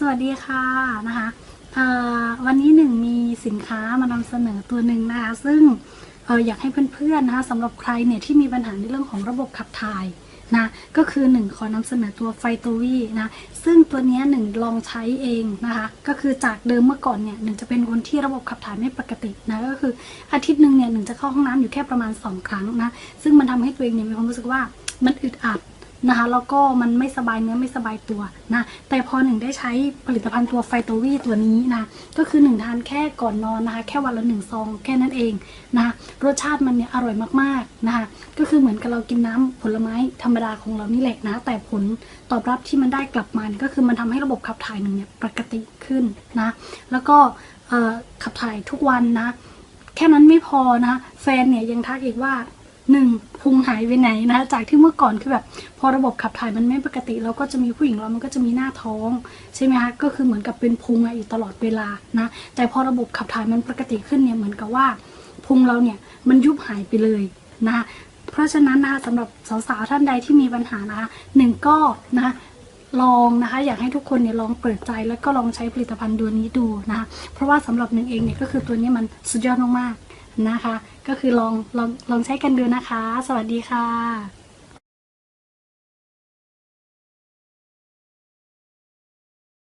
สวัสดีค่ะนะคะวันนี้หนึ่งมีสินค้ามานำเสนอตัวหนึ่งนะคะ ซึ่งอออยากให้เพื่อนๆนะคะสำหรับใครเนี่ยที่มีปัญหาในเรื่องของระบบขับถ่ายนะก็คือหนึ่งขอนำเสนอตัวไฟโตวีนะซึ่งตัวนี้หนึ่งลองใช้เองนะคะก็คือจากเดิมเมื่อก่อนเนี่ยหนึ่งจะเป็นคนที่ระบบขับถ่ายไม่ปกตินะก็คืออาทิตย์หนึ่งเนี่ยหนึ่งจะเข้าห้องน้ำอยู่แค่ประมาณ 2 ครั้งนะซึ่งมันทำให้ตัวเองเนี่ยมีความรู้สึกว่ามันอึดอัด นะคะแล้วก็มันไม่สบายเนื้อไม่สบายตัวนะแต่พอหนึ่งได้ใช้ผลิตภัณฑ์ตัวไฟโตวีตัวนี้นะก็คือหนึ่งทานแค่ก่อนนอนนะคะ แค่วันละหนึ่งซองแค่นั้นเองนะคะรสชาติมันเนี่ยอร่อยมากๆนะคะก็คือเหมือนกับเรากินน้ำผลไม้ธรรมดาของเรานี่แหละนะแต่ผลตอบรับที่มันได้กลับมาเนี่ยก็คือมันทำให้ระบบขับถ่ายหนึ่งเนี่ยปกติขึ้นนะแล้วก็ขับถ่ายทุกวันนะแค่นั้นไม่พอนะะแฟนเนี่ยยังทักอีกว่า หนึ่งพุงหายไปไหนนะคะจากที่เมื่อก่อนคือแบบพอระบบขับถ่ายมันไม่ปกติ เราก็จะมีผู้หญิงเรามันก็จะมีหน้าท้องใช่ไหมคะก็คือเหมือนกับเป็นพุงอะอยู่ตลอดเวลานะแต่พอระบบขับถ่ายมันปกติขึ้นเนี่ยเหมือนกับว่าพุงเราเนี่ยมันยุบหายไปเลยนะคะเพราะฉะนั้นนะคะสำหรับสาวๆท่านใดที่มีปัญหานะคะหนึ่งก็นะคะลองนะคะอยากให้ทุกคนเนี่ยลองเปิดใจแล้วก็ลองใช้ผลิตภัณฑ์ตัวนี้ดูนะคะเพราะว่าสำหรับหนึ่งเองเนี่ยก็คือตัวนี้มันสุดยอดมากๆ นะคะ ก็คือลองลองลองใช้กันดูนะคะ สวัสดีค่ะ